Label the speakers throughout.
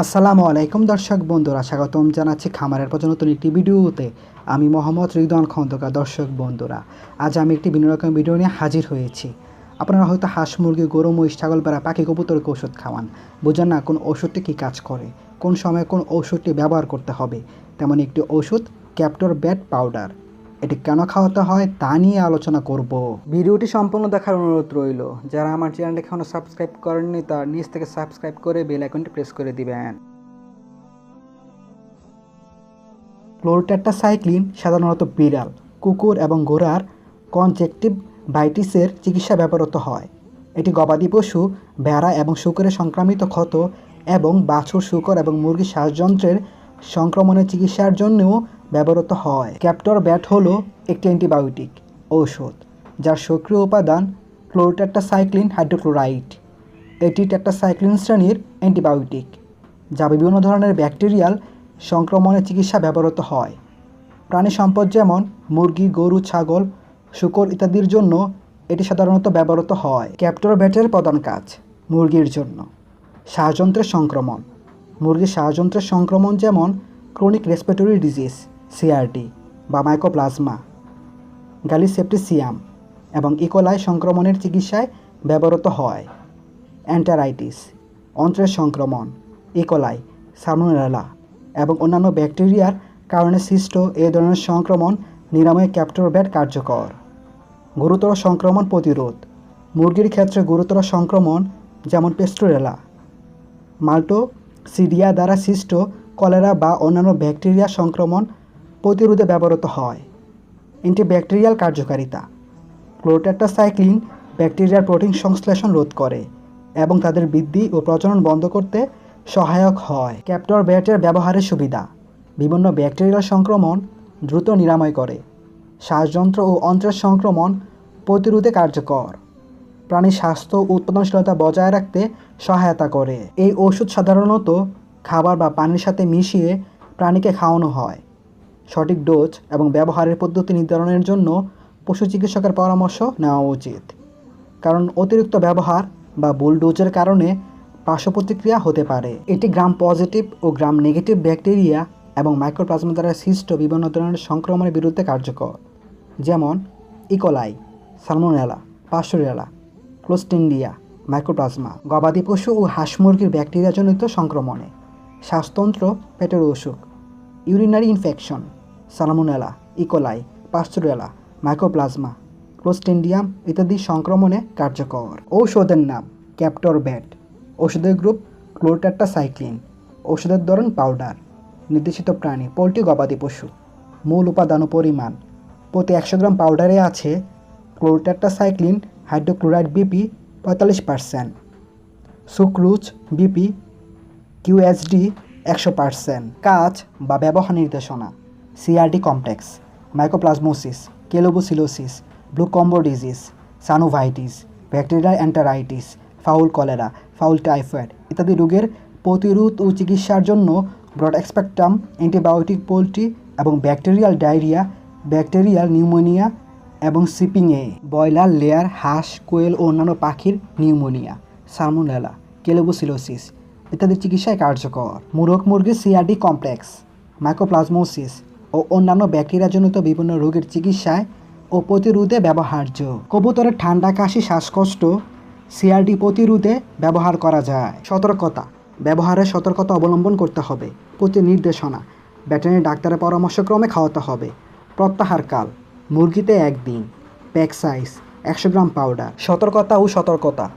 Speaker 1: আসসালামু আলাইকুম দর্শক বন্ধুরা, স্বাগতম জানাচ্ছি খামারের পর নতুন একটি ভিডিওতে। আমি মোহাম্মদ রিদওয়ান খন্দকার, দর্শক বন্ধুরা। আজ আমি একটি ভিন্ন রকম ভিডিও নিয়ে হাজির হয়েছি। আপনারা হয়তো হাঁস, মুরগি, গরু, মহিষ, ছাগল বেড়া পাখি কবুতরকে ওষুধ খাওয়ান। বোঝেন না কোন ওষুধটি কী কাজ করে, কোন সময় কোন ওষুধটি ব্যবহার করতে হবে। তেমন একটি ওষুধ ক্যাপ্টর ব্যাট পাউডার। এটি কেন খাওয়াতে হয় তা নিয়ে আলোচনা করব। ভিডিওটি সম্পূর্ণ দেখার অনুরোধ রইল। যারা আমার চ্যানেলটি এখনও সাবস্ক্রাইব করেননি, তার নিচ থেকে সাবস্ক্রাইব করে বেল আইকনটি প্রেস করে দিবেন। ক্লোরট্যাটাসাইক্লিন সাধারণত বিড়াল, কুকুর এবং ঘোড়ার কনজেক্টিভ বাইটিসের চিকিৎসা ব্যবহৃত হয়। এটি গবাদি পশু, ভেড়া এবং শুকরের সংক্রামিত ক্ষত এবং বাছুর, শুকর এবং মুরগির শ্বাসযন্ত্রের সংক্রমণের চিকিৎসার জন্যও ব্যবহৃত হয়। ক্যাপ্টর ব্যাট হলো একটি অ্যান্টিবায়োটিক ঔষধ, যার সক্রিয় উপাদান ক্লোরট্যাটাসাইক্লিন হাইড্রোক্লোরাইড। এটি ট্যাটাসাইক্লিন শ্রেণির অ্যান্টিবায়োটিক, যা বিভিন্ন ধরনের ব্যাকটেরিয়াল সংক্রমণের চিকিৎসা ব্যবহৃত হয়। প্রাণী সম্পদ যেমন মুরগি, গরু, ছাগল, শুকর ইত্যাদির জন্য এটি সাধারণত ব্যবহৃত হয়। ক্যাপ্টর ব্যাটের প্রধান কাজ, মুরগির জন্য। শ্বাসযন্ত্রের সংক্রমণ, মুরগির শ্বাসযন্ত্রের সংক্রমণ যেমন ক্রনিক রেসপিরেটরি ডিজিজ সিআরডি বা মাইকোপ্লাজমা গ্যালিসেপ্টিসিয়াম এবং ইকোলাই সংক্রমণের চিকিৎসায় ব্যবহৃত হয়। অ্যান্টারাইটিস অন্ত্রের সংক্রমণ ইকোলাই সালমোনেলা এবং অন্যান্য ব্যাকটেরিয়ার কারণে সৃষ্ট এ ধরনের সংক্রমণ নিরাময়ে ক্যাপ্টর ব্যাট কার্যকর। গুরুতর সংক্রমণ প্রতিরোধ, মুরগির ক্ষেত্রে গুরুতর সংক্রমণ যেমন পেস্টোরেলা মাল্টো সিডিয়া দ্বারা সৃষ্ট কলেরা বা অন্যান্য ব্যাকটেরিয়া সংক্রমণ প্রতিরোধে ব্যবহৃত হয়। অ্যান্টিব্যাকটেরিয়াল কার্যকারিতা। ক্লোরট্যাটাসাইক্লিন ব্যাকটেরিয়ার প্রোটিন সংশ্লেষণ রোধ করে এবং তাদের বৃদ্ধি ও প্রচলন বন্ধ করতে সহায়ক হয়। ক্যাপ্টর ব্যাটের ব্যবহারের সুবিধা। বিভিন্ন ব্যাকটেরিয়াল সংক্রমণ দ্রুত নিরাময় করে। শ্বাসযন্ত্র ও অন্ত্রের সংক্রমণ প্রতিরোধে কার্যকর। প্রাণীর স্বাস্থ্য ও উৎপাদনশীলতা বজায় রাখতে সহায়তা করে। এই ওষুধ সাধারণত খাবার বা পানির সাথে মিশিয়ে প্রাণীকে খাওয়ানো হয়। সঠিক ডোজ এবং ব্যবহারের পদ্ধতি নির্ধারণের জন্য পশু চিকিৎসকের পরামর্শ নেওয়া উচিত। কারণ অতিরিক্ত ব্যবহার বা ভুল ডোজের কারণে পার্শ্ব প্রতিক্রিয়া হতে পারে। এটি গ্রাম পজিটিভ ও গ্রাম নেগেটিভ ব্যাকটেরিয়া এবং মাইক্রোপ্লাজমা দ্বারা সৃষ্ট বিভিন্ন ধরনের সংক্রমণের বিরুদ্ধে কার্যকর। যেমন E coli salmonella pasteurella clostridia mycoplasma গবাদি পশু ও হাঁস মুরগির ব্যাকটেরিয়াজনিত সংক্রমণে। শ্বাসতন্ত্র পেটের অসুখ urinary infection salmonella E coli pasteurella mycoplasma clostridium ইত্যাদি সংক্রমণে কার্যকর। ঔষধের নাম ক্যাপ্টর ব্যাট ওষুধের গ্রুপ ক্লোরট্যাটাসাইক্লিন ওষুধের ধরন পাউডার নির্দেশিত প্রাণী, পোলট্রি, গবাদি পশু। মূল উপাদান পরিমাণ। প্রতি একশো গ্রাম পাউডারে আছে ক্লোরট্যাটাসাইক্লিন হাইড্রোক্লোরাইড বিপি পঁয়তাল্লিশ পার্সেন্ট সুক্রুজ বিপি কিউএসডি একশো পার্সেন্ট কাজ বা ব্যবহার নির্দেশনা। CRD complex mycoplasmosis colibacillosis bluecomb disease synovitis bacterial enteritis fowl cholera fowl typhoid ইত্যাদি রোগের প্রতিরোধ ও চিকিৎসার জন্য ব্রড এক্সপেক্টাম অ্যান্টিবায়োটিক পোলট্রি এবং ব্যাকটেরিয়াল ডায়রিয়া ব্যাকটেরিয়াল নিউমোনিয়া এবং সিপিংয়ে ব্রয়লার, লেয়ার, হাঁস, কোয়েল ও অন্যান্য পাখির নিউমোনিয়া সালমোনেলা কেলোবোসিলোসিস ইত্যাদি চিকিৎসায় কার্যকর। মুরগ মুরগির সিআরডি কমপ্লেক্স মাইক্রোপ্লাজমোসিস ও অন্যান্য ব্যাকটেরিয়াজনিত বিভিন্ন রোগের চিকিৎসায় ও প্রতিরোধে ব্যবহার্য। কবুতরের ঠান্ডা কাশি, শ্বাসকষ্ট সিআরডি প্রতিরোধে ব্যবহার করা যায়। সতর্কতা। ব্যবহারের সতর্কতা অবলম্বন করতে হবে। প্রতি নির্দেশনা ভেটেরিনারি ডাক্তারের পরামর্শক্রমে খাওয়াতে হবে। প্রত্যাহার কাল। মুরগিতে একদিন। প্যাক সাইজ একশো গ্রাম পাউডার। সতর্কতা ও সতর্কতা।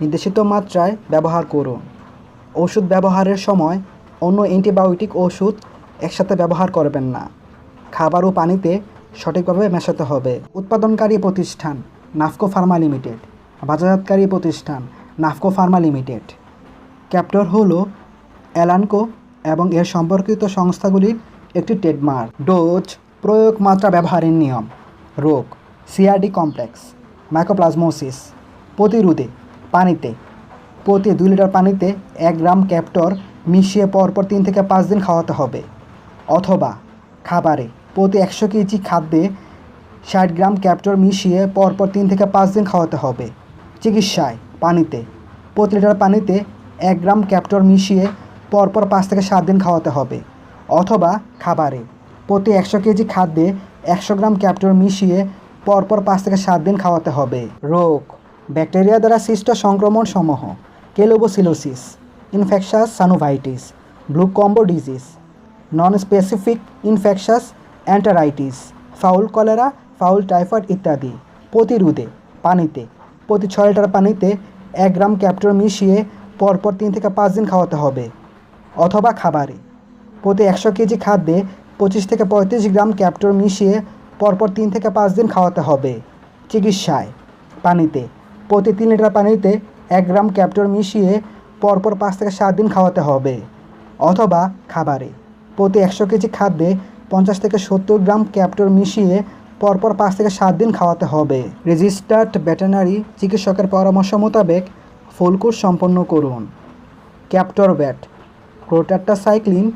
Speaker 1: নির্দেশিত মাত্রায় ব্যবহার করুন। ওষুধ ব্যবহারের সময় অন্য অ্যান্টিবায়োটিক ওষুধ একসাথে ব্যবহার করবেন না। খাবার ও পানিতে সঠিকভাবে মেশাতে হবে। উৎপাদনকারী প্রতিষ্ঠান নাফকো ফার্মা লিমিটেড, বাজারজাতকারী প্রতিষ্ঠান নাফকো ফার্মা লিমিটেড। ক্যাপ্টর হলো অ্যালানকো এবং এর সম্পর্কিত সংস্থাগুলির একটি ট্রেডমার্ক। ডোজ, প্রয়োগ মাত্রা ব্যবহারের নিয়ম, রোগ সিআরডি কমপ্লেক্স মাইক্রোপ্লাজমোসিস প্রতিরোধে পানিতে, প্রতি দুই লিটার পানিতে এক গ্রাম ক্যাপ্টর মিশিয়ে পরপর তিন থেকে পাঁচ দিন খাওয়াতে হবে। অথবা খাবারে। প্রতি একশো কেজি খাদ্যে ষাট গ্রাম ক্যাপ্টর মিশিয়ে পরপর তিন থেকে পাঁচ দিন খাওয়াতে হবে। চিকিৎসায়, পানিতে। প্রতি লিটার পানিতে এক গ্রাম ক্যাপ্টর মিশিয়ে পরপর পাঁচ থেকে সাত দিন খাওয়াতে হবে। অথবা খাবারে। প্রতি একশো কেজি খাদ্যে একশো গ্রাম ক্যাপটর মিশিয়ে পরপর পাঁচ থেকে সাত দিন খাওয়াতে হবে। রোগ। ব্যাকটেরিয়া দ্বারা সৃষ্ট সংক্রমণ সমূহ colibacillosis, infectious, synovitis bluecomb disease. Non specific infectious enteritis fowl cholera fowl typhoid ইত্যাদি। প্রতিরোধে, পানিতে, প্রতি ছয় লিটার পানিতে এক গ্রাম ক্যাপটর মিশিয়ে পরপর তিন থেকে পাঁচ দিন খাওয়াতে হবে, অথবা খাবারে। প্রতি একশো কেজি খাদ্যে পঁচিশ থেকে পঁয়ত্রিশ গ্রাম ক্যাপটর মিশিয়ে পরপর তিন থেকে পাঁচ দিন খাওয়াতে হবে। চিকিৎসায়, পানিতে, প্রতি তিন লিটার পানিতে এক গ্রাম ক্যাপটর মিশিয়ে পরপর পাঁচ থেকে সাত দিন খাওয়াতে হবে, অথবা খাবারে। প্রতি একশো কেজি খাদ্যে পঞ্চাশ থেকে সত্তর গ্রাম ক্যাপটর মিশিয়ে পরপর পাঁচ থেকে সাত দিন খাওয়াতে হবে। রেজিস্টার্ড ভেটেনারি চিকিৎসকের পরামর্শ মোতাবেক ফুল কোর্স সম্পন্ন করুন। ক্যাপটর ব্যাট ক্রোটাটাসাইক্লিন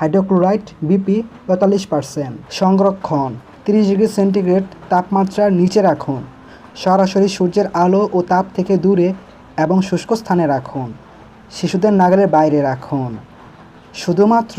Speaker 1: হাইড্রোক্লোরাইড, বিপি পঁয়তাল্লিশ পার্সেন্ট। সংরক্ষণ, তিরিশ ডিগ্রি সেন্টিগ্রেড তাপমাত্রার নিচে রাখুন। সরাসরি সূর্যের আলো ও তাপ থেকে দূরে এবং শুষ্ক স্থানে রাখুন। শিশুদের নাগালের বাইরে রাখুন। শুধুমাত্র